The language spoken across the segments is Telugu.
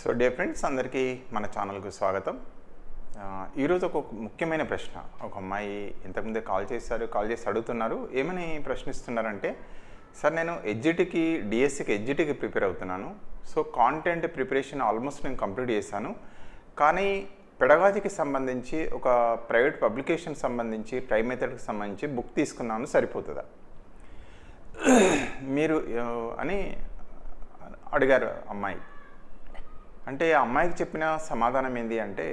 సో డే ఫ్రెండ్స్ అందరికీ మన ఛానల్కు స్వాగతం. ఈరోజు ఒక ముఖ్యమైన ప్రశ్న. ఒక అమ్మాయి ఇంతకుముందే కాల్ చేశారు కాల్ చేసి అడుగుతున్నారు. ఏమని ప్రశ్నిస్తున్నారంటే సార్ నేను ఎడ్జిటీకి డిఎస్సికి ఎడ్జిటీకి ప్రిపేర్ అవుతున్నాను. సో కాంటెంట్ ప్రిపరేషన్ ఆల్మోస్ట్ నేను కంప్లీట్ చేశాను. కానీ పెడగాజీకి సంబంధించి ఒక ప్రైవేట్ పబ్లికేషన్ సంబంధించి ట్రై మెథడ్కి సంబంధించి బుక్ తీసుకున్నాను సరిపోతుందా? మీరు అని అడిగారు అమ్మాయి. అంటే ఆ అమ్మాయికి చెప్పిన సమాధానం ఏంటి అంటే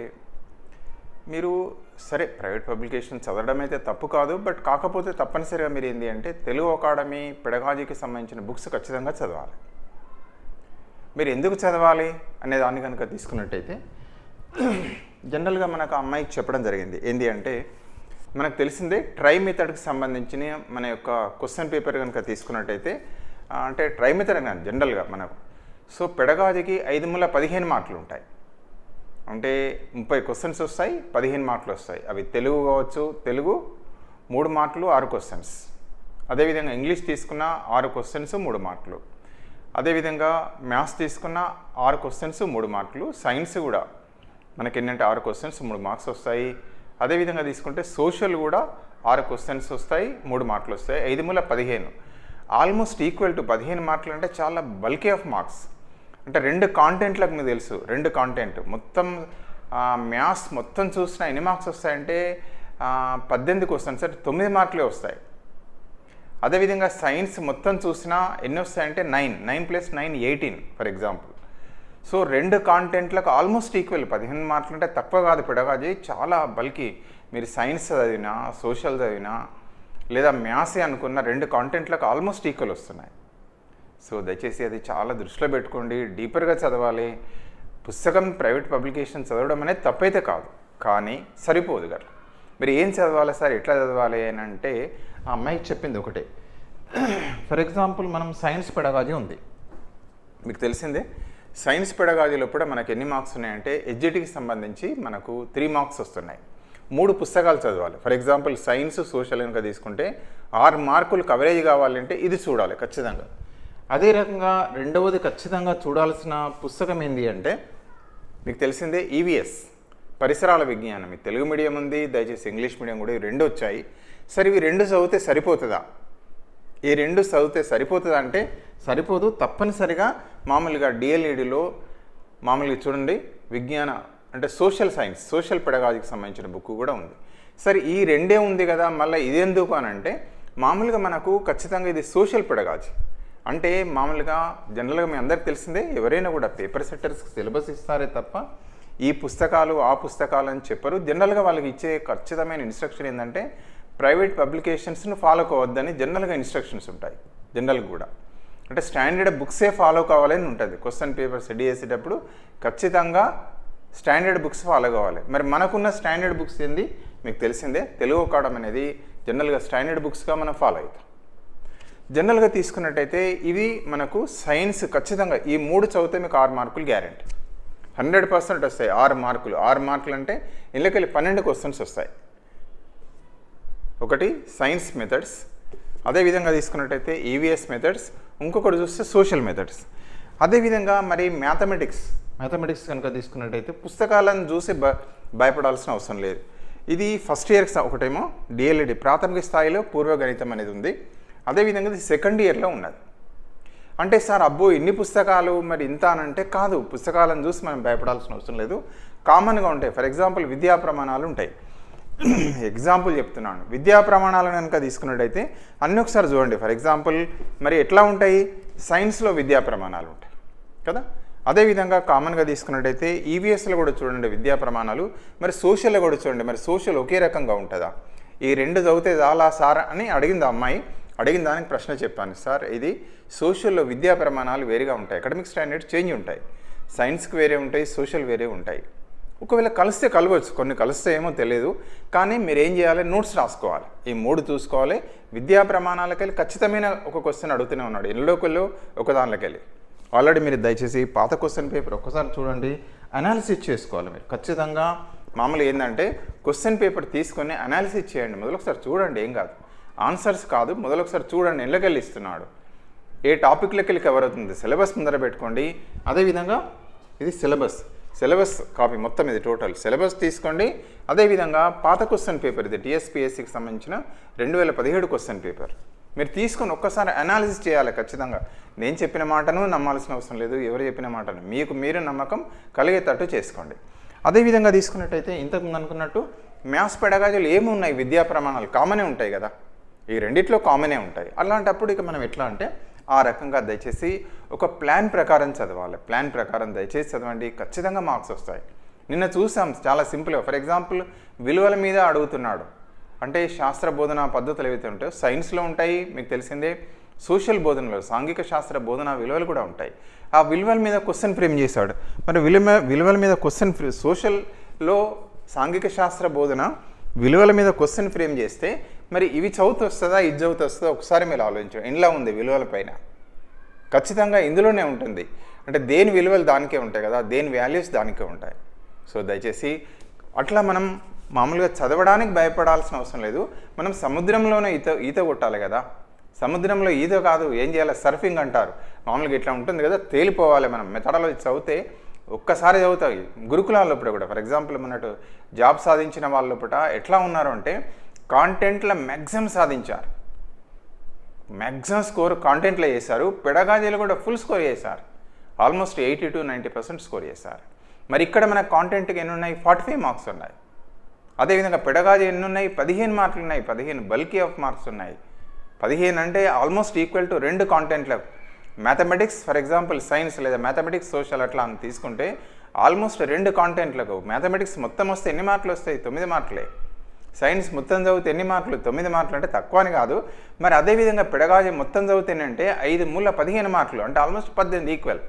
మీరు సరే ప్రైవేట్ పబ్లికేషన్ చదవడం అయితే తప్పు కాదు బట్ కాకపోతే తప్పనిసరిగా మీరు ఏంటి అంటే తెలుగు అకాడమీ పెడగాజీకి సంబంధించిన బుక్స్ ఖచ్చితంగా చదవాలి. మీరు ఎందుకు చదవాలి అనే దాన్ని కనుక తీసుకున్నట్టయితే జనరల్గా మనకు ఆ అమ్మాయికి చెప్పడం జరిగింది. ఏంటి అంటే మనకు తెలిసిందే ట్రై మెథడ్కి సంబంధించిన మన యొక్క క్వశ్చన్ పేపర్ కనుక తీసుకున్నట్టయితే అంటే ట్రై మెథడ్ అని జనరల్గా మనకు. సో పెడగాదికి ఐదు మూల పదిహేను మార్కులు ఉంటాయి అంటే ముప్పై క్వశ్చన్స్ వస్తాయి పదిహేను మార్కులు వస్తాయి. అవి తెలుగు కావచ్చు తెలుగు మూడు మార్కులు ఆరు క్వశ్చన్స్ అదేవిధంగా ఇంగ్లీష్ తీసుకున్న ఆరు క్వశ్చన్స్ మూడు మార్కులు. అదేవిధంగా మ్యాథ్స్ తీసుకున్న ఆరు క్వశ్చన్స్ మూడు మార్కులు. సైన్స్ కూడా మనకి ఏంటంటే ఆరు క్వశ్చన్స్ మూడు మార్క్స్ వస్తాయి. అదేవిధంగా తీసుకుంటే సోషల్ కూడా ఆరు క్వశ్చన్స్ వస్తాయి మూడు మార్కులు వస్తాయి. ఐదు మూల పదిహేను. ఆల్మోస్ట్ ఈక్వల్ టు పదిహేను మార్కులు అంటే చాలా బల్కీ ఆఫ్ మార్క్స్. అంటే రెండు కాంటెంట్లకు మీకు తెలుసు. రెండు కాంటెంట్ మొత్తం మ్యాథ్స్ మొత్తం చూసిన ఎన్ని మార్క్స్ వస్తాయంటే పద్దెనిమిదికి వస్తాను సార్ తొమ్మిది మార్కులే వస్తాయి. అదేవిధంగా సైన్స్ మొత్తం చూసినా ఎన్ని వస్తాయంటే nine nine plus nine eighteen for example so రెండు కాంటెంట్లకు ఆల్మోస్ట్ ఈక్వల్ పదిహేను మార్కులు అంటే తక్కువ కాదు పెడగాజీ చాలా బల్కి మీరు సైన్స్ చదివినా సోషల్ చదివినా లేదా మ్యాథ్సే అనుకున్న రెండు కాంటెంట్లకు ఆల్మోస్ట్ ఈక్వల్ వస్తున్నాయి. సో దయచేసి అది చాలా దృష్టిలో పెట్టుకోండి. డీపర్గా చదవాలి. పుస్తకం ప్రైవేట్ పబ్లికేషన్ చదవడం అనేది తప్పైతే కాదు. కానీ సరిపోదు కదా మీరు ఏం చదవాలి సార్? ఎట్లా చదవాలి అని అంటే ఆ అమ్మాయికి చెప్పింది ఒకటే. ఫర్ ఎగ్జాంపుల్ మనం సైన్స్ పెడగాజీ ఉంది. మీకు తెలిసిందే? సైన్స్ పెడగాజీలో కూడా మనకి ఎన్ని మార్క్స్ ఉన్నాయంటే ఎడ్జిటీకి సంబంధించి మనకు త్రీ మార్క్స్ వస్తున్నాయి. మూడు పుస్తకాలు చదవాలి. ఫర్ ఎగ్జాంపుల్ సైన్స్ సోషల్ కనుక తీసుకుంటే ఆరు మార్కులు కవరేజ్ కావాలంటే ఇది చూడాలి ఖచ్చితంగా. అదే రకంగా రెండవది ఖచ్చితంగా చూడాల్సిన పుస్తకం ఏంటి అంటే మీకు తెలిసిందే ఈవీఎస్ పరిసరాల విజ్ఞానం. ఈ తెలుగు మీడియం ఉంది దయచేసి ఇంగ్లీష్ మీడియం కూడా ఇవి రెండు వచ్చాయి. సరే ఇవి రెండు చదివితే సరిపోతుందా? ఈ రెండు చదివితే సరిపోతుందా అంటే సరిపోదు. తప్పనిసరిగా మామూలుగా డిఎల్ఈడిలో మామూలుగా చూడండి విజ్ఞాన అంటే సోషల్ సైన్స్ సోషల్ పెడగాజికి సంబంధించిన బుక్ కూడా ఉంది. సరే ఈ రెండే ఉంది కదా మళ్ళీ ఇదెందుకు అని అంటే మామూలుగా మనకు ఖచ్చితంగా ఇది సోషల్ పెడగాజీ. అంటే మామూలుగా జనరల్గా మీ అందరికి తెలిసిందే ఎవరైనా కూడా పేపర్ సెట్టర్స్కి సిలబస్ ఇస్తారే తప్ప ఈ పుస్తకాలు ఆ పుస్తకాలు అని చెప్పరు. జనరల్గా వాళ్ళకి ఇచ్చే ఖచ్చితమైన ఇన్స్ట్రక్షన్ ఏంటంటే ప్రైవేట్ పబ్లికేషన్స్ను ఫాలో కావద్దని జనరల్గా ఇన్స్ట్రక్షన్స్ ఉంటాయి. జనరల్ కూడా. అంటే స్టాండర్డ్ బుక్సే ఫాలో కావాలని ఉంటుంది. క్వశ్చన్ పేపర్స్ స్టడీ చేసేటప్పుడు ఖచ్చితంగా స్టాండర్డ్ బుక్స్ ఫాలో కావాలి. మరి మనకున్న స్టాండర్డ్ బుక్స్ ఏంది? మీకు తెలిసిందే తెలుగు కావడం అనేది జనరల్గా స్టాండర్డ్ బుక్స్గా మనం ఫాలో అవుతాం. జనరల్గా తీసుకున్నట్టయితే ఇవి మనకు సైన్స్ ఖచ్చితంగా ఈ మూడు చదివితే మీకు ఆరు మార్కులు గ్యారెంటీ. హండ్రెడ్ పర్సెంట్ వస్తాయి ఆరు మార్కులు. ఆరు మార్కులు అంటే ఇళ్ళకెళ్ళి పన్నెండు క్వశ్చన్స్ వస్తాయి. ఒకటి సైన్స్ మెథడ్స్ అదేవిధంగా తీసుకున్నట్టయితే ఈవీఎస్ మెథడ్స్ ఇంకొకటి చూస్తే సోషల్ మెథడ్స్. అదేవిధంగా మరి మ్యాథమెటిక్స్. మ్యాథమెటిక్స్ కనుక తీసుకున్నట్టయితే పుస్తకాలను చూసి భ భయపడాల్సిన అవసరం లేదు. ఇది ఫస్ట్ ఇయర్కి ఒకటేమో డిఎల్ఈడి ప్రాథమిక స్థాయిలో పూర్వగణితం అనేది ఉంది. అదేవిధంగా ఇది సెకండ్ ఇయర్లో ఉన్నది. అంటే సార్ అబ్బో ఎన్ని పుస్తకాలు మరి ఇంత అని అంటే కాదు. పుస్తకాలను చూసి మనం భయపడాల్సిన అవసరం లేదు. కామన్గా ఉంటాయి. ఫర్ ఎగ్జాంపుల్ విద్యా ప్రమాణాలు ఉంటాయి. ఎగ్జాంపుల్ చెప్తున్నాను. విద్యా ప్రమాణాలను కనుక తీసుకున్నట్టయితే అన్నీ ఒకసారి చూడండి. ఫర్ ఎగ్జాంపుల్ మరి ఎట్లా ఉంటాయి? సైన్స్లో విద్యా ప్రమాణాలు ఉంటాయి. కదా? అదేవిధంగా కామన్గా తీసుకున్నట్టయితే ఈవీఎస్లో కూడా చూడండి విద్యా ప్రమాణాలు. మరి సోషల్లో కూడా చూడండి. మరి సోషల్ ఒకే రకంగా ఉంటుందా? ఈ రెండు చదివితే చాలా సార్ అని అడిగింది ఆ అమ్మాయి. అడిగిన దానికి ప్రశ్న చెప్పాను. సార్ ఇది సోషల్లో విద్యా ప్రమాణాలు వేరుగా ఉంటాయి. అకాడమిక్ స్టాండర్డ్స్ చేంజ్ ఉంటాయి. సైన్స్కి వేరే ఉంటాయి సోషల్ వేరే ఉంటాయి. ఒకవేళ కలిస్తే కలవచ్చు. కొన్ని కలిస్తే ఏమో తెలియదు కానీ మీరు ఏం చేయాలి? నోట్స్ రాసుకోవాలి. ఈ మూడు చూసుకోవాలి. విద్యా ప్రమాణాలకు వెళ్ళి ఖచ్చితమైన ఒక క్వశ్చన్ అడుగుతూనే ఉన్నాడు. ఎల్లోకెళ్ళో ఒక దానిలోకెళ్ళి. ఆల్రెడీ మీరు దయచేసి పాత క్వశ్చన్ పేపర్ ఒక్కసారి చూడండి. అనాలిసిస్ చేసుకోవాలి మీరు. ఖచ్చితంగా మామూలు ఏంటంటే క్వశ్చన్ పేపర్ తీసుకొని అనాలిసిస్ చేయండి. మొదలు ఒకసారి చూడండి. ఏం కాదు. ఆన్సర్స్ కాదు మొదలు ఒకసారి చూడండి ఎల్లకెళ్ళి ఇస్తున్నాడు ఏ టాపిక్ వెళ్ళి కవర్ అవుతుంది సిలబస్ ముందర పెట్టుకోండి. అదేవిధంగా ఇది సిలబస్. సిలబస్ కాపీ మొత్తం ఇది టోటల్. సిలబస్ తీసుకోండి. అదేవిధంగా పాత క్వశ్చన్ పేపర్ ఇది టీఎస్పీఎస్సికి సంబంధించిన రెండు వేల పదిహేడు క్వశ్చన్ పేపర్. మీరు తీసుకొని ఒక్కసారి అనాలిసిస్ చేయాలి ఖచ్చితంగా. నేను చెప్పిన మాటను నమ్మాల్సిన అవసరం లేదు ఎవరు చెప్పిన మాటను. మీకు మీరు నమ్మకం కలిగేటట్టు చేసుకోండి. అదేవిధంగా తీసుకున్నట్టయితే ఇంతకుముందు అనుకున్నట్టు మ్యాథ్స్ పెడగాజులు ఏమున్నాయి? విద్యా ప్రమాణాలు కామనే ఉంటాయి కదా. ఈ రెండిట్లో కామనే ఉంటాయి. అలాంటప్పుడు ఇక మనం ఎట్లా అంటే ఆ రకంగా దయచేసి ఒక ప్లాన్ ప్రకారం చదవాలి. ప్లాన్ ప్రకారం దయచేసి చదవండి. ఖచ్చితంగా మార్క్స్ వస్తాయి. నిన్న చూసాం చాలా సింపుల్గా ఫర్ ఎగ్జాంపుల్ విలువల మీద అడుగుతున్నాడు. అంటే శాస్త్ర బోధన పద్ధతులు ఏవైతే ఉంటాయో సైన్స్లో ఉంటాయి మీకు తెలిసిందే. సోషల్ బోధనలో సాంఘిక శాస్త్ర బోధన విలువలు కూడా ఉంటాయి. ఆ విలువల మీద క్వశ్చన్ ఫ్రేమ్ చేశాడు. మరి విలువ విలువల మీద క్వశ్చన్ ఫ్రే సోషల్లో సాంఘిక శాస్త్ర బోధన విలువల మీద క్వశ్చన్ ఫ్రేమ్ చేస్తే మరి ఇవి చదువుతూ వస్తుందా ఇది చదువుతూ వస్తుందా? ఒకసారి మీరు ఆలోచించండి. ఇంట్లో ఉంది విలువల పైన. ఖచ్చితంగా ఇందులోనే ఉంటుంది. అంటే దేని విలువలు దానికే ఉంటాయి కదా దేని వాల్యూస్ దానికే ఉంటాయి. సో దయచేసి అట్లా మనం మామూలుగా చదవడానికి భయపడాల్సిన అవసరం లేదు. మనం సముద్రంలోనే ఈత ఈత కొట్టాలి కదా. సముద్రంలో ఈత కాదు ఏం చేయాలి? సర్ఫింగ్ అంటారు. మామూలుగా ఇట్లా ఉంటుంది కదా తేలిపోవాలి మనం. మెథడాలజీ చదివితే ఒక్కసారి చదువుతాయి. గురుకులాల లోపల కూడా ఫర్ ఎగ్జాంపుల్ మనటు జాబ్ సాధించిన వాళ్ళ లోపల ఎట్లా ఉన్నారు అంటే కాంటెంట్లో మ్యాక్సిమం సాధించారు. మ్యాక్సిమం స్కోర్ కాంటెంట్లో చేశారు. పెడగాజీలు కూడా ఫుల్ స్కోర్ చేశారు. Almost eighty to ninety percent score చేశారు. మరి ఇక్కడ మన కాంటెంట్కి ఎన్ని ఉన్నాయి ఫార్టీ ఫైవ్ మార్క్స్ ఉన్నాయి. అదేవిధంగా పెడగాజీ ఎన్ని ఉన్నాయి పదిహేను మార్కులు ఉన్నాయి. పదిహేను బల్కీ ఆఫ్ మార్క్స్ ఉన్నాయి. పదిహేను అంటే ఆల్మోస్ట్ ఈక్వల్ టు రెండు కాంటెంట్లకు మ్యాథమెటిక్స్ ఫర్ ఎగ్జాంపుల్ సైన్స్ లేదా మ్యాథమెటిక్స్ సోషల్ అట్లా అని తీసుకుంటే ఆల్మోస్ట్ రెండు కాంటెంట్లకు మ్యాథమెటిక్స్ మొత్తం వస్తే ఎన్ని మార్కులు వస్తాయి? తొమ్మిది మార్కులే సైన్స్ మొత్తం చదివితే ఎన్ని మార్కులు? తొమ్మిది మార్కులు అంటే తక్కువ అని కాదు. మరి అదేవిధంగా పెడగాజీ మొత్తం చదివితే ఐదు మూల పదిహేను మార్కులు అంటే ఆల్మోస్ట్ పద్దెనిమిది ఈక్వల్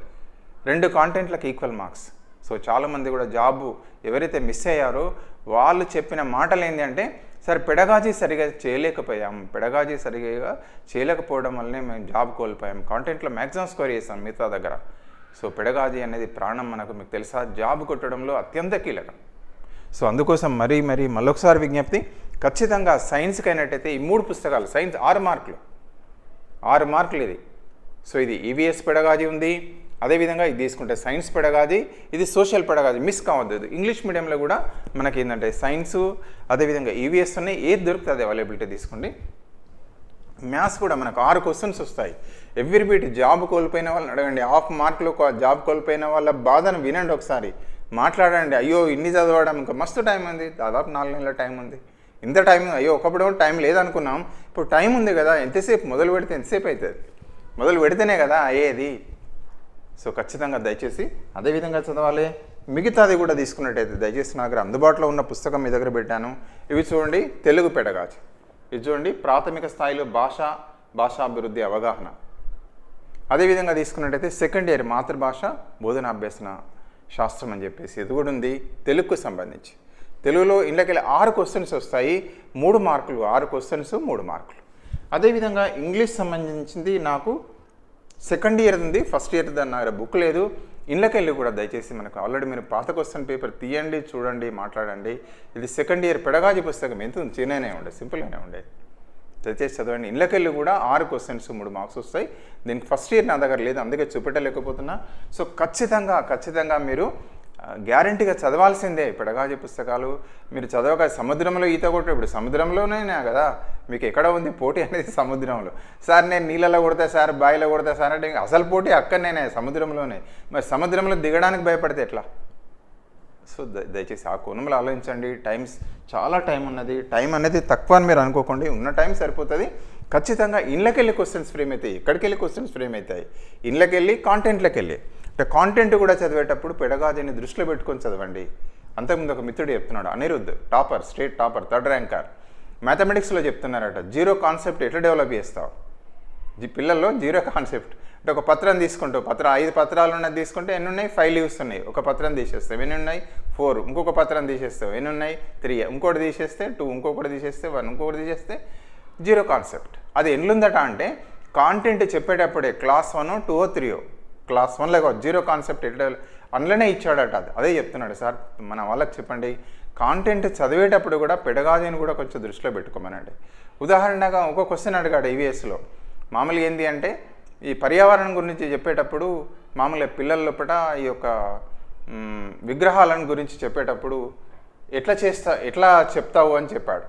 రెండు కాంటెంట్లకు ఈక్వల్ మార్క్స్ సో చాలామంది కూడా జాబు ఎవరైతే మిస్ అయ్యారో వాళ్ళు చెప్పిన మాటలు ఏంటి అంటే సరే పెడగాజీ సరిగా చేయలేకపోయాం. పెడగాజీ సరిగా చేయలేకపోవడం వల్లనే మేము జాబ్ కోల్పోయాం. కాంటెంట్లో మ్యాక్సిమం స్కోర్ చేసాం మిగతా దగ్గర. సో పెడగాజీ అనేది ప్రాణం మనకు మీకు తెలుసా? జాబ్ కొట్టడంలో అత్యంత కీలకం. సో అందుకోసం మరీ మరీ మళ్ళొకసారి విజ్ఞప్తి ఖచ్చితంగా సైన్స్కి అయినట్టయితే ఈ మూడు పుస్తకాలు సైన్స్ ఆరు మార్కులు. ఆరు మార్కులు ఇది. సో ఇది ఈవీఎస్ పెడగాది ఉంది అదేవిధంగా ఇది తీసుకుంటే సైన్స్ పెడగాది ఇది సోషల్ పెడగాది మిస్ కావద్దు ఇంగ్లీష్ మీడియంలో కూడా మనకి ఏంటంటే సైన్సు అదేవిధంగా ఈవీఎస్ ఉన్నాయి ఏది దొరుకుతుంది అవైలబిలిటీ తీసుకోండి. మ్యాథ్స్ కూడా మనకు ఆరు క్వశ్చన్స్ వస్తాయి. ఎవ్రీ బీట్ జాబ్ కోల్పోయిన వాళ్ళని అడగండి. హాఫ్ మార్కులు జాబ్ కోల్పోయిన వాళ్ళ బాధను వినండి ఒకసారి. మాట్లాడండి. అయ్యో ఇన్ని చదవడం ఇంకా మస్తు టైం ఉంది. దాదాపు నాలుగు నెలల టైం ఉంది. ఇంత టైం అయ్యో ఒకప్పుడు టైం లేదనుకున్నాం. ఇప్పుడు టైం ఉంది కదా. ఎంతసేపు? మొదలు పెడితే ఎంతసేపు అవుతుంది మొదలు పెడితేనే కదా అయ్యేది. సో ఖచ్చితంగా దయచేసి అదేవిధంగా చదవాలి. మిగతాది కూడా తీసుకున్నట్టయితే దయచేసి నా దగ్గర అందుబాటులో ఉన్న పుస్తకం మీ దగ్గర పెట్టాను. ఇవి చూడండి తెలుగు పెడగాచి ఇది చూడండి ప్రాథమిక స్థాయిలో భాష భాషాభివృద్ధి అవగాహన. అదేవిధంగా తీసుకున్నట్టయితే సెకండ్ ఇయర్ మాతృభాష బోధనాభ్యసన శాస్త్రం అని చెప్పేసి ఇది కూడా ఉంది. తెలుగుకు సంబంధించి. తెలుగులో ఇండ్లకెళ్ళి ఆరు క్వశ్చన్స్ వస్తాయి. మూడు మార్కులు ఆరు క్వశ్చన్స్ మూడు మార్కులు. అదేవిధంగా ఇంగ్లీష్ సంబంధించింది నాకు సెకండ్ ఇయర్ ఉంది. ఫస్ట్ ఇయర్ దాని బుక్ లేదు. ఇళ్ళకెళ్ళి కూడా దయచేసి మనకు ఆల్రెడీ మీరు పాత క్వశ్చన్ పేపర్ తీయండి చూడండి మాట్లాడండి. ఇది సెకండ్ ఇయర్ పెడగాజీ పుస్తకం. ఎంత ఉంది? చిన్ననే ఉండే సింపుల్గానే ఉండే. దయచేసి చదవండి. ఇళ్ళకెళ్ళి కూడా ఆరు క్వశ్చన్స్ మూడు మార్క్స్ వస్తాయి. దీనికి ఫస్ట్ ఇయర్ నా దగ్గర లేదు అందుకే చూపెట్టలేకపోతున్నా. సో ఖచ్చితంగా ఖచ్చితంగా మీరు గ్యారంటీగా చదవాల్సిందే. పెడగాజీ పుస్తకాలు మీరు చదవక సముద్రంలో ఈత కొట్టు ఇప్పుడు సముద్రంలోనే కదా. మీకు ఎక్కడ ఉంది పోటీ అనేది సముద్రంలో. సార్ నేను నీళ్ళలో కొడతా సార్ బావిలో కొడతా సార్ అంటే అసలు పోటీ అక్కడనే సముద్రంలోనే. మరి సముద్రంలో దిగడానికి భయపడితే ఎట్లా? సో ద- దయచేసి ఆ కోణంలో ఆలోచించండి. టైమ్స్ చాలా టైం ఉన్నది. టైం అనేది తక్కువ అని మీరు అనుకోకండి. ఉన్న టైం సరిపోతుంది. ఖచ్చితంగా ఇళ్ళకెళ్ళి క్వశ్చన్స్ ఫ్రేమ్ అవుతాయి ఎక్కడికి వెళ్ళి క్వశ్చన్స్ ఫ్రేమ్ అవుతాయి ఇళ్ళకెళ్ళి కాంటెంట్లోకి వెళ్ళి అంటే కాంటెంట్ కూడా చదివేటప్పుడు పెడగాజీని దృష్టిలో పెట్టుకొని చదవండి. అంతకుముందు ఒక మిత్రుడు చెప్తున్నాడు Anirudh topper state topper third ranker. మ్యాథమెటిక్స్లో చెప్తున్నారట జీరో కాన్సెప్ట్ ఎట్లా డెవలప్ చేస్తావు? పిల్లల్లో జీరో కాన్సెప్ట్. అంటే ఒక పత్రం తీసుకుంటావు. పత్రం ఐదు పత్రాలు ఉన్నది తీసుకుంటే ఎన్ని ఉన్నాయి ఫైవ్ లీవ్స్ ఉన్నాయి. ఒక పత్రం తీసేస్తావు. ఎన్ని ఉన్నాయి ఫోర్ ఇంకొక పత్రం తీసేస్తావు. ఎన్ని ఉన్నాయి త్రీ ఇంకోటి తీసేస్తే టూ ఇంకొకటి తీసేస్తే వన్ ఇంకొకటి తీసేస్తే జీరో కాన్సెప్ట్ అది ఎన్లుందట అంటే content చెప్పేటప్పుడే class one two three class వన్లో జీరో కాన్సెప్ట్ ఎట్లా అందులోనే ఇచ్చాడట అది. అదే చెప్తున్నాడు సార్. మన వాళ్ళకి చెప్పండి. కాంటెంట్ చదివేటప్పుడు కూడా పెడగాజీని కూడా కొంచెం దృష్టిలో పెట్టుకోమనండి. ఉదాహరణగా ఒక క్వశ్చన్ అడిగాడు ఈవీఎస్లో మామూలుగా ఏంటి అంటే ఈ పర్యావరణం గురించి చెప్పేటప్పుడు మామూలుగా పిల్లల లోపల ఈ యొక్క విగ్రహాలను గురించి చెప్పేటప్పుడు ఎట్లా చేస్తా ఎట్లా చెప్తావు అని చెప్పాడు.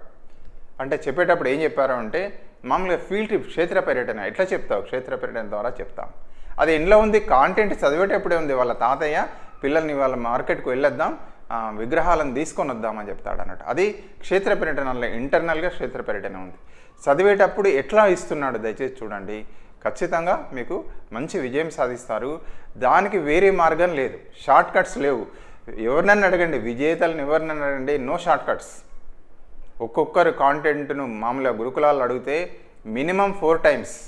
అంటే చెప్పేటప్పుడు ఏం చెప్పారు అంటే మామూలుగా ఫీల్డ్ ట్రిప్ క్షేత్ర పర్యటన ఎట్లా చెప్తావు? క్షేత్ర పర్యటన ద్వారా చెప్తాం. అది ఇంట్లో ఉంది కాంటెంట్ చదివేటప్పుడే ఉంది వాళ్ళ తాతయ్య పిల్లల్ని వాళ్ళ మార్కెట్కు వెళ్ళొద్దాం విగ్రహాలను తీసుకొని వద్దామని చెప్తాడు అన్నట్టు అది క్షేత్ర పర్యటనలో ఇంటర్నల్గా క్షేత్ర పర్యటన ఉంది. చదివేటప్పుడు ఎట్లా ఇస్తున్నాడు దయచేసి చూడండి. ఖచ్చితంగా మీకు మంచి విజయం సాధిస్తారు. దానికి వేరే మార్గం లేదు. షార్ట్ కట్స్ లేవు. ఎవరినన్నా అడగండి. విజేతలను ఎవరినన్నా అడగండి. No shortcuts. ఒక్కొక్కరు కాంటెంట్ను మామూలుగా గురుకులాలు అడిగితే మినిమం ఫోర్ టైమ్స్.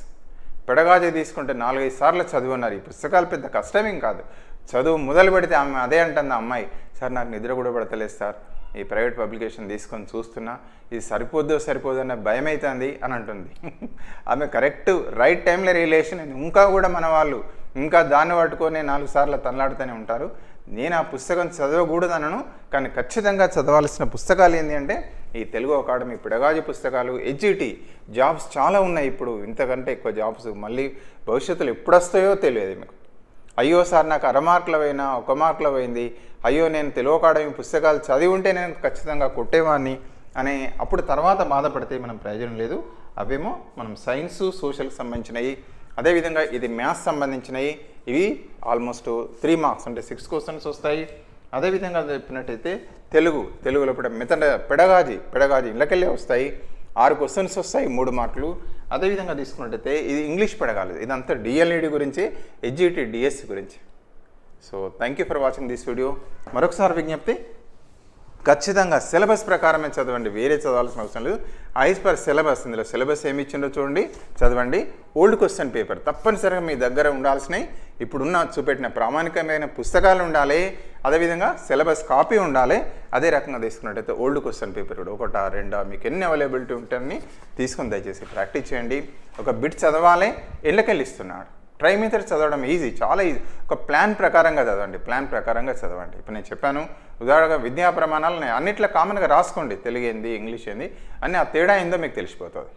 పెడగాజీ తీసుకుంటే నాలుగైదు సార్లు చదువున్నారు. ఈ పుస్తకాలు పెద్ద కష్టమేం కాదు. చదువు మొదలు పెడితే ఆమె అదే అంటుంది ఆ అమ్మాయి. సార్ నాకు నిద్ర కూడా పడతలేదు సార్. ఈ ప్రైవేట్ పబ్లికేషన్ తీసుకొని చూస్తున్నా ఇది సరిపోద్దో సరిపోదనే భయం అవుతుంది అని అంటుంది. ఆమె కరెక్ట్ రైట్ టైంలో రిలేషన్ ఇంకా కూడా మన వాళ్ళు ఇంకా దాన్ని పట్టుకొని నాలుగు సార్లు తనలాడుతూనే ఉంటారు. నేను ఆ పుస్తకం చదవకూడదనను కానీ ఖచ్చితంగా చదవాల్సిన పుస్తకాలు ఏంటి అంటే ఈ తెలుగు అకాడమీ పిడగాజు పుస్తకాలు హెచ్ఈటి జాబ్స్ చాలా ఉన్నాయి ఇప్పుడు. ఇంతకంటే ఎక్కువ జాబ్స్ మళ్ళీ భవిష్యత్తులో ఎప్పుడు వస్తాయో తెలియదు మీకు. అయ్యో సార్ నాకు అర మార్కులు పోయినా ఒక మార్కుల పోయింది. అయ్యో నేను తెలుగు అకాడమీ పుస్తకాలు చదివి ఉంటే నేను ఖచ్చితంగా కొట్టేవాడిని అనే అప్పుడు తర్వాత బాధపడితే మనం ప్రయోజనం లేదు. అవేమో మనం సైన్స్ సోషల్కి సంబంధించినవి అదేవిధంగా ఇది మ్యాథ్స్ సంబంధించినవి ఇవి ఆల్మోస్ట్ త్రీ మార్క్స్ అంటే సిక్స్ క్వశ్చన్స్ వస్తాయి. అదేవిధంగా చెప్పినట్టయితే తెలుగు తెలుగులో కూడా మెథడ్ పెడగాజీ పెడగాజీ ఇళ్ళకెళ్ళే వస్తాయి. ఆరు క్వశ్చన్స్ వస్తాయి మూడు మార్కులు. అదేవిధంగా తీసుకున్నట్టయితే ఇది ఇంగ్లీష్ పెడగాలి ఇదంతా డిఎల్ఈడి గురించి హెచ్జిటి డిఎస్సి గురించి. So thank you for watching this video మరొకసారి విజ్ఞప్తి ఖచ్చితంగా సిలబస్ ప్రకారమే చదవండి. వేరే చదవాల్సిన అవసరం లేదు. ఐస్ పర్ సిలబస్ ఇందులో సిలబస్ ఏమి ఇచ్చిండో చూడండి. చదవండి. ఓల్డ్ క్వశ్చన్ పేపర్ తప్పనిసరిగా మీ దగ్గర ఉండాల్సినవి ఇప్పుడున్న చూపెట్టిన ప్రామాణికమైన పుస్తకాలు ఉండాలి. అదేవిధంగా సిలబస్ కాపీ ఉండాలి. అదే రకంగా తీసుకున్నట్టయితే ఓల్డ్ క్వశ్చన్ పేపర్ కూడా ఒకటా రెండా మీకు ఎన్ని అవైలబిలిటీ ఉంటాయని తీసుకొని దయచేసి ప్రాక్టీస్ చేయండి. ఒక బిట్ చదవాలి. ఎళ్ళకెళ్ళి ట్రైమీటర్ ట్రై చదవడం ఈజీ చాలా ఈజీ ఒక ప్లాన్ ప్రకారంగా చదవండి. ప్లాన్ ప్రకారంగా చదవండి. ఇప్పుడు నేను చెప్పాను ఉదాహరణగా విద్యా ప్రమాణాలు నేను అన్నిట్లో కామన్గా రాసుకోండి. తెలుగు ఏంది ఇంగ్లీష్ ఏంది అన్ని ఆ తేడా ఏందో మీకు తెలిసిపోతుంది.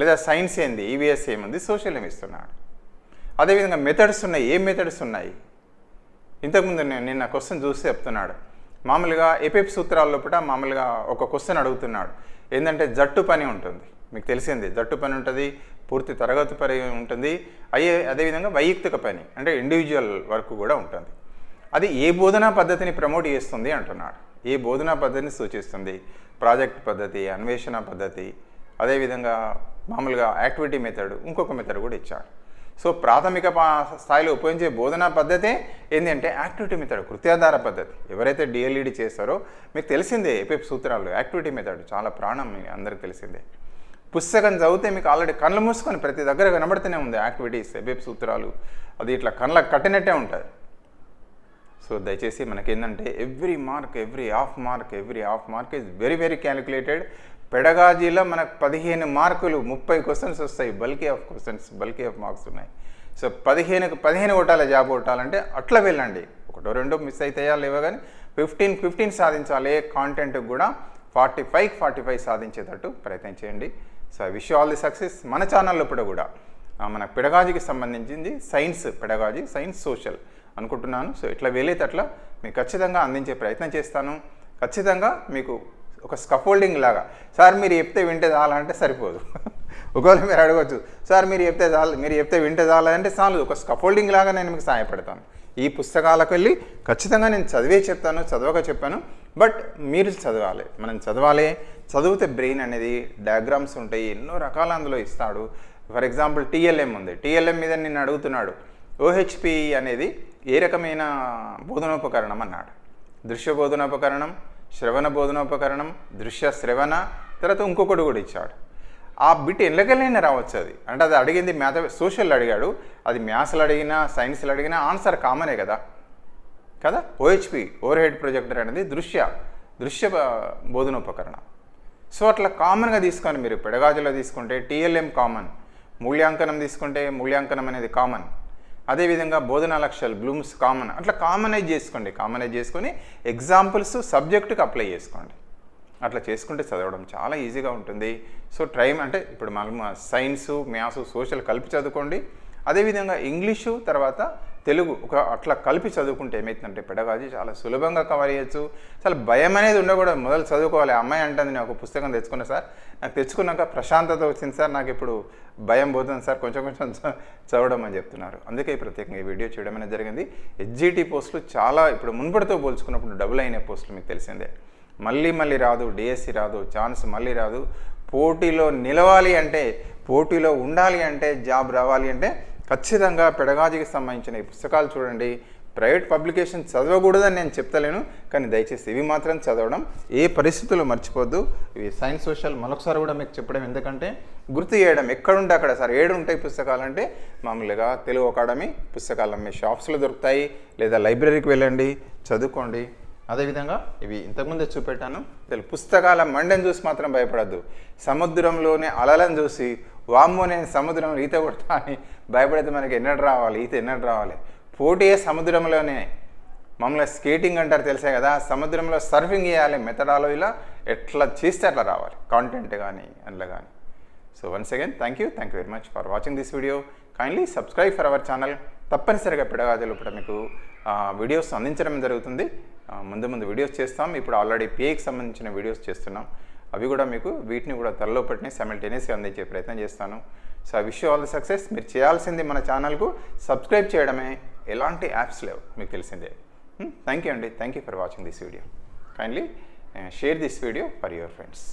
లేదా సైన్స్ ఏంది ఈవీఎస్ ఏముంది సోషల్ ఏమి ఇస్తున్నాడు. అదేవిధంగా మెథడ్స్ ఉన్నాయి. ఏ మెథడ్స్ ఉన్నాయి? ఇంతకుముందు నేను నిన్న క్వశ్చన్ చూసి చెప్తున్నాడు. మామూలుగా ఎపిప్ సూత్రాల లోపల మామూలుగా ఒక క్వశ్చన్ అడుగుతున్నాడు. ఏంటంటే జట్టు పని ఉంటుంది. మీకు తెలిసింది జట్టు పని ఉంటుంది పూర్తి తరగతి పని ఉంటుంది. అయ్యే అదేవిధంగా వైయక్తిక పని అంటే ఇండివిజువల్ వర్క్ కూడా ఉంటుంది. అది ఏ బోధనా పద్ధతిని ప్రమోట్ చేస్తుంది అంటున్నాడు. ఏ బోధనా పద్ధతిని సూచిస్తుంది? ప్రాజెక్ట్ పద్ధతి అన్వేషణ పద్ధతి అదేవిధంగా మామూలుగా యాక్టివిటీ మెథడ్ ఇంకొక మెథడ్ కూడా ఇచ్చాడు. సో ప్రాథమిక పా- స్థాయిలో ఉపయోగించే బోధనా పద్ధతే ఏంటంటే యాక్టివిటీ మెథడ్ కృత్యాధార పద్ధతి. ఎవరైతే డిఎల్ఈడి చేస్తారో మీకు తెలిసిందే ఏపీ సూత్రాలు యాక్టివిటీ మెథడ్ చాలా ప్రాణం అందరికీ అందరికి తెలిసిందే. పుస్తకం చదివితే మీకు ఆల్రెడీ కళ్ళు మూసుకొని ప్రతి దగ్గర కనబడుతూనే ఉంది యాక్టివిటీస్ ఎబేప్ సూత్రాలు. అది ఇట్లా కళ్ళకు కట్టినట్టే ఉంటుంది. సో దయచేసి మనకేంటంటే every mark every half mark every half mark is very very calculated పెడగాజీలో మనకు పదిహేను మార్కులు ముప్పై క్వశ్చన్స్ వస్తాయి. Bulky of questions bulky of marks ఉన్నాయి. సో పదిహేనుకు పదిహేను కొట్టాలి జాబ్ కొట్టాలంటే అట్లా వెళ్ళండి. ఒకటో రెండో మిస్ అవుతాయా లేవో కానీ ఫిఫ్టీన్ ఫిఫ్టీన్ సాధించాలి కాంటెంట్ కూడా ఫార్టీ ఫైవ్ ఫార్టీ ఫైవ్ సాధించేటట్టు ప్రయత్నం చేయండి. So I wish all the success మన ఛానల్లో ఇప్పుడు కూడా మన పెడగాజీకి సంబంధించింది సైన్స్ పెడగాజీ సైన్స్ సోషల్ అనుకుంటున్నాను. సో ఇట్లా వెళ్ళేటట్లా మీకు ఖచ్చితంగా అందించే ప్రయత్నం చేస్తాను. ఖచ్చితంగా మీకు ఒక స్కఫోల్డింగ్ లాగా. సార్ మీరు చెప్తే వింటే చాలా అంటే సరిపోదు. ఒకవేళ మీరు అడగవచ్చు సార్ మీరు చెప్తే చాలు మీరు చెప్తే వింటే చాలా అంటే చాలు ఒక స్కఫోల్డింగ్ లాగా నేను మీకు సహాయపడతాను. ఈ పుస్తకాలకు వెళ్ళి ఖచ్చితంగా నేను చదివే చెప్తాను చదవక చెప్పాను. బట్ మీరు చదవాలి. మనం చదవాలి. చదివితే బ్రెయిన్ అనేది డయాగ్రామ్స్ ఉంటాయి ఎన్నో రకాల అందులో ఇస్తాడు. ఫర్ ఎగ్జాంపుల్ టీఎల్ఎం ఉంది. టీఎల్ఎం మీద నిన్ను అడుగుతున్నాడు ఓహెచ్పి అనేది ఏ రకమైన బోధనోపకరణం అన్నాడు. దృశ్య బోధనోపకరణం శ్రవణ బోధనోపకరణం దృశ్య శ్రవణ తర్వాత ఇంకొకటి కూడా ఇచ్చాడు. ఆ బిట్ ఎల్లకెళ్ళైనా రావచ్చు అది? అంటే అది అడిగింది మ్యాథ సోషల్ అడిగాడు అది మ్యాథ్స్లో అడిగినా సైన్స్లో అడిగినా ఆన్సర్ కామనే కదా? కదా? ఓహెచ్పి ఓవర్ హెడ్ ప్రొజెక్టర్ అనేది దృశ్య దృశ్య బోధన బోధనోపకరణం. సో అట్లా కామన్గా తీసుకొని మీరు పెడగాజులో తీసుకుంటే టీఎల్ఎం కామన్ మూల్యాంకనం తీసుకుంటే మూల్యాంకనం అనేది కామన్. అదేవిధంగా బోధనా లక్ష్యాలు బ్లూమ్స్ కామన్. అట్లా కామనైజ్ చేసుకోండి కామనైజ్ చేసుకొని ఎగ్జాంపుల్స్ సబ్జెక్టుకి అప్లై చేసుకోండి. అట్లా చేసుకుంటే చదవడం చాలా ఈజీగా ఉంటుంది. సో ట్రై అంటే ఇప్పుడు మనం సైన్స్ మ్యాథ్స్ సోషల్ కలిపి చదువుకోండి. అదేవిధంగా ఇంగ్లీషు తర్వాత తెలుగు ఒక అట్లా కలిపి చదువుకుంటే ఏమవుతుందంటే పెడగాజీ చాలా సులభంగా కవర్ చేయొచ్చు. చాలా భయం అనేది ఉండకూడదు. మొదలు చదువుకోవాలి. అమ్మాయి అంటుంది నేను ఒక పుస్తకం తెచ్చుకున్నా సార్. నాకు తెచ్చుకున్నాక ప్రశాంతత వచ్చింది సార్. నాకు ఇప్పుడు భయం పోతుంది సార్. కొంచెం కొంచెం చదవడం అని చెప్తున్నారు. అందుకే ప్రత్యేకంగా ఈ వీడియో చేయడం అనేది జరిగింది. హెచ్జిటి పోస్టులు చాలా ఇప్పుడు మున్పటితో పోల్చుకున్నప్పుడు డబుల్ అయిన పోస్టులు మీకు తెలిసిందే. మళ్ళీ మళ్ళీ రాదు డిఎస్సి రాదు ఛాన్స్ మళ్ళీ రాదు. పోటీలో నిలవాలి అంటే పోటీలో ఉండాలి అంటే జాబ్ రావాలి అంటే ఖచ్చితంగా పెడగాజీకి సంబంధించిన ఈ పుస్తకాలు చూడండి. ప్రైవేట్ పబ్లికేషన్ చదవకూడదని నేను చెప్తలేను కానీ దయచేసి ఇవి మాత్రం చదవడం ఏ పరిస్థితుల్లో మర్చిపోద్దు. ఇవి సైన్స్ సోషల్ మరొకసారి కూడా మీకు చెప్పడం ఎందుకంటే గుర్తు చేయడం ఎక్కడుంటే అక్కడ సార్ ఏడు ఉంటాయి పుస్తకాలు అంటే మామూలుగా తెలుగు అకాడమీ పుస్తకాలు అమ్మే షాప్స్లో దొరుకుతాయి లేదా లైబ్రరీకి వెళ్ళండి చదువుకోండి. అదేవిధంగా ఇవి ఇంతకుముందే చూపెట్టాను. తెలుగు పుస్తకాల మండని చూసి మాత్రం భయపడద్దు. సముద్రంలోనే అలలను చూసి వామ్మో నేను సముద్రం ఈత కొడతా అని భయపడితే మనకి ఎన్నడు రావాలి ఈత ఎన్నడు రావాలి. పోటీయే సముద్రంలోనే. మమ్మల్ని స్కేటింగ్ అంటారు తెలిసే కదా సముద్రంలో సర్ఫింగ్ చేయాలి మెథడాలో ఇలా ఎట్లా చేస్తే అట్లా రావాలి. కాంటెంట్ కానీ అందులో కానీ so once again thank you thank you very much for watching this video kindly subscribe for our channel తప్పనిసరిగా పిడగాజులు ఇప్పుడు మీకు వీడియోస్ అందించడం జరుగుతుంది. ముందు ముందు వీడియోస్ చేస్తాం. ఇప్పుడు ఆల్రెడీ పిఏకి సంబంధించిన వీడియోస్ చేస్తున్నాం. అవి కూడా మీకు వీటిని కూడా త్వరలో పట్టిన సైమల్టేనియస్గా అందించే ప్రయత్నం చేస్తాను. So wish all the success మీరు చేయాల్సింది మన ఛానల్కు సబ్స్క్రైబ్ చేయడమే. ఎలాంటి యాప్స్ లేవు మీకు తెలిసిందే. Hmm? థ్యాంక్ యూ అండి. Thank you for watching this video kindly share this video for your friends